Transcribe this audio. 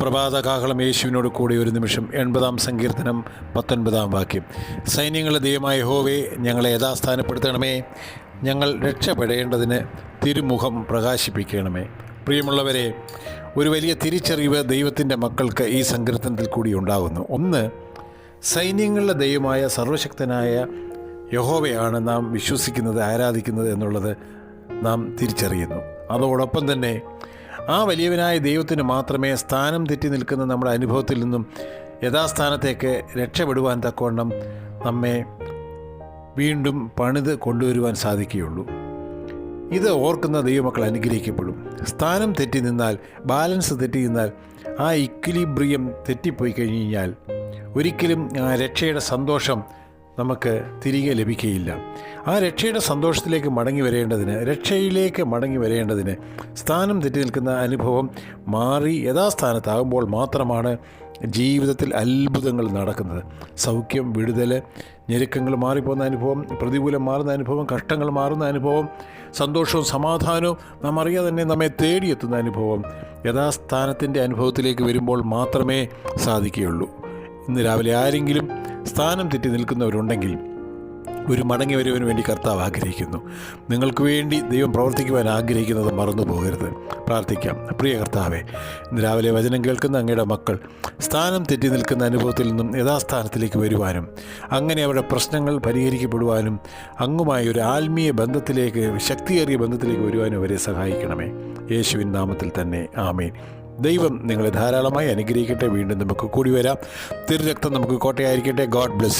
പ്രഭാതകാഹളം യേശുവിനോട് കൂടി ഒരു നിമിഷം. എൺപതാം സങ്കീർത്തനം പത്തൊൻപതാം വാക്യം. സൈന്യങ്ങളുടെ ദൈവമായ ഹോവേ ഞങ്ങളെ യഥാസ്ഥാനപ്പെടുത്തണമേ. ഞങ്ങൾ രക്ഷപ്പെടേണ്ടതിന് തിരുമുഖം പ്രകാശിപ്പിക്കണമേ. പ്രിയമുള്ളവരെ ഒരു വലിയ തിരിച്ചറിവ് ദൈവത്തിന്റെ മക്കൾക്ക് ഈ സങ്കീർത്തനത്തിൽ കൂടി ഉണ്ടാകുന്നു. ഒന്ന് സൈന്യങ്ങളുടെ ദൈവമായ സർവശക്തനായ യഹോവയാണ് നാം വിശ്വസിക്കുന്നത് ആരാധിക്കുന്നത് എന്നുള്ളത് നാം തിരിച്ചറിയുന്നു. അതോടൊപ്പം തന്നെ ആ വലിയവനായ ദൈവത്തിന് മാത്രമേ സ്ഥാനം തെറ്റി നിൽക്കുന്ന നമ്മുടെ അനുഭവത്തിൽ നിന്നും യഥാസ്ഥാനത്തേക്ക് രക്ഷപ്പെടുവാൻ തക്കവണ്ണം നമ്മെ വീണ്ടും പണിത് കൊണ്ടുവരുവാൻ സാധിക്കുകയുള്ളൂ. ഇത് ഓർക്കുന്ന ദൈവമക്കൾ അനുഗ്രഹിക്കപ്പെടും. സ്ഥാനം തെറ്റി നിന്നാൽ ബാലൻസ് തെറ്റി നിന്നാൽ ആ ഇക്വിലിബ്രിയം തെറ്റിപ്പോയി കഴിഞ്ഞു കഴിഞ്ഞാൽ ഒരിക്കലും ആ രക്ഷയുടെ സന്തോഷം നമുക്ക് തിരികെ ലഭിക്കുകയില്ല ആ രക്ഷയുടെ സന്തോഷത്തിലേക്ക് മടങ്ങി വരേണ്ടതിന് രക്ഷയിലേക്ക് മടങ്ങി വരേണ്ടതിന് സ്ഥാനം തെറ്റി നിൽക്കുന്ന അനുഭവം മാറി യഥാസ്ഥാനത്താകുമ്പോൾ മാത്രമാണ് ജീവിതത്തിൽ അത്ഭുതങ്ങൾ നടക്കുന്നത്. സൗഖ്യം വിടുതൽ ഞെരുക്കങ്ങൾ മാറിപ്പോകുന്ന അനുഭവം പ്രതികൂലം മാറുന്ന അനുഭവം കഷ്ടങ്ങൾ മാറുന്ന അനുഭവം സന്തോഷവും സമാധാനവും നാം അറിയാതെ തന്നെ നമ്മെ തേടിയെത്തുന്ന അനുഭവം യഥാസ്ഥാനത്തിന്റെ അനുഭവത്തിലേക്ക് വരുമ്പോൾ മാത്രമേ സാധിക്കുകയുള്ളൂ. ഇന്ന് രാവിലെ ആരെങ്കിലും സ്ഥാനം തെറ്റി നിൽക്കുന്നവരുണ്ടെങ്കിൽ ഒരു മടങ്ങി വരുവിന് വേണ്ടി കർത്താവ് ആഗ്രഹിക്കുന്നു. നിങ്ങൾക്ക് വേണ്ടി ദൈവം പ്രവർത്തിക്കുവാൻ ആഗ്രഹിക്കുന്നത് മറന്നു പോകരുത് പ്രാർത്ഥിക്കാം. പ്രിയ കർത്താവെ രാവിലെ വചനം കേൾക്കുന്ന അങ്ങയുടെ മക്കൾ സ്ഥാനം തെറ്റി നിൽക്കുന്ന അനുഭവത്തിൽ നിന്നും യഥാസ്ഥാനത്തിലേക്ക് വരുവാനും അങ്ങനെ അവരുടെ പ്രശ്നങ്ങൾ പരിഹരിക്കപ്പെടുവാനും അങ്ങുമായി ഒരു ആത്മീയ ബന്ധത്തിലേക്ക് ശക്തിയേറിയ ബന്ധത്തിലേക്ക് വരുവാനും അവരെ സഹായിക്കണമേ. യേശുവിൻ നാമത്തിൽ തന്നെ. ആമേൻ. ദൈവം നിങ്ങളെ ധാരാളമായി അനുഗ്രഹിക്കട്ടെ. വീണ്ടും നമുക്ക് കൂടി വരാം. തിരുരക്തം നമുക്ക് കോട്ടയായിരിക്കട്ടെ. God bless